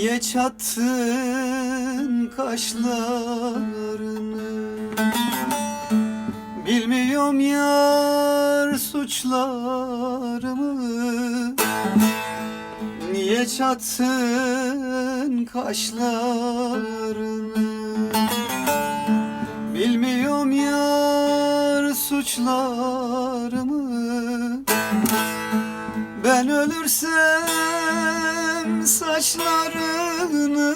Niye çattın kaşlarını? Bilmiyorum yar suçlarımı. Niye çattın kaşlarını? Bilmiyorum yar suçlarımı Ben ölürsem saçlarını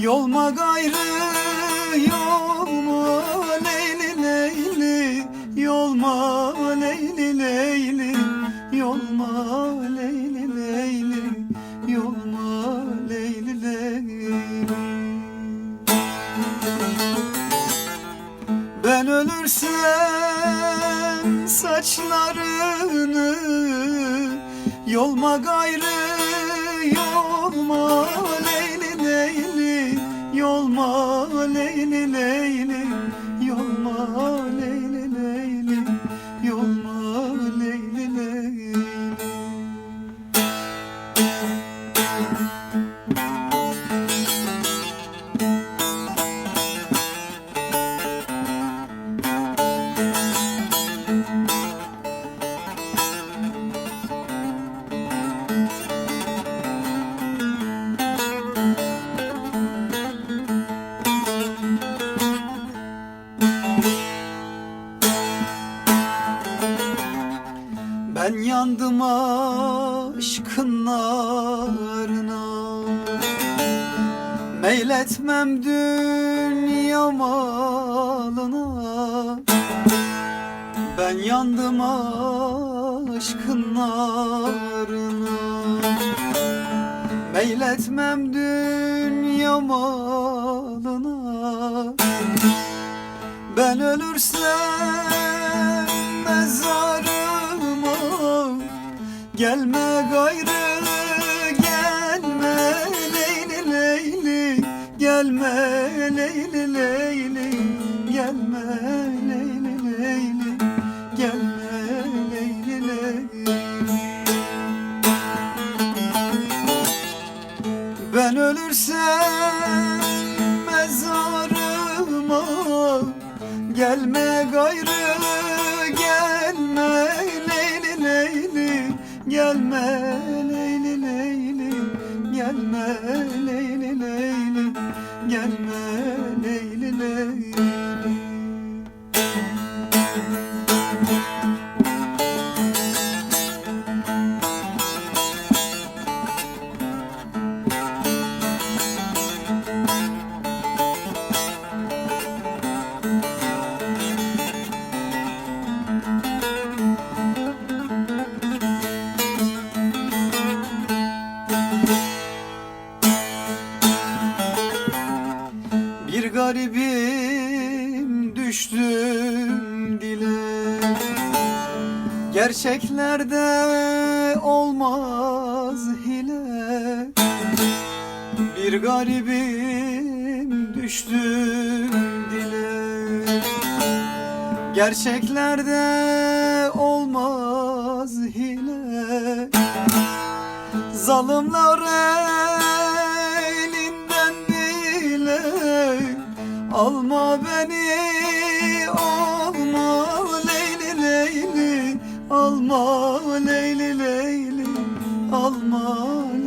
Yolma gayrı yolma leyli leyli Yolma leyli leyli Yolma leyli leyli Yolma leyli leyli. Ben ölürsem saçlarını Yolma gayrı yolma leyli leyli Yolma leyli leyli Yolma Ben yandım aşkın narına. Meyletmem dünya malına. Ben yandım aşkın narına. Meyletmem dünya malına. Ben ölürsem Gelme gayrı gelme leyli leyli. Gelme leyli leyli Gelme leyli leyli. Gelme leyli leyli. Ben ölürsem mezarıma. Gelme gayrı Gelme leyli leyli. Gelme leyli leyli. Gelme leyli leyli garibim düştüm dile. Gerçeklerde olmaz hile. Bir garibim düştüm dile. Gerçeklerde olmaz hile. Zalimler Alma beni alma leyli leyli. Alma leyli leyli. Alma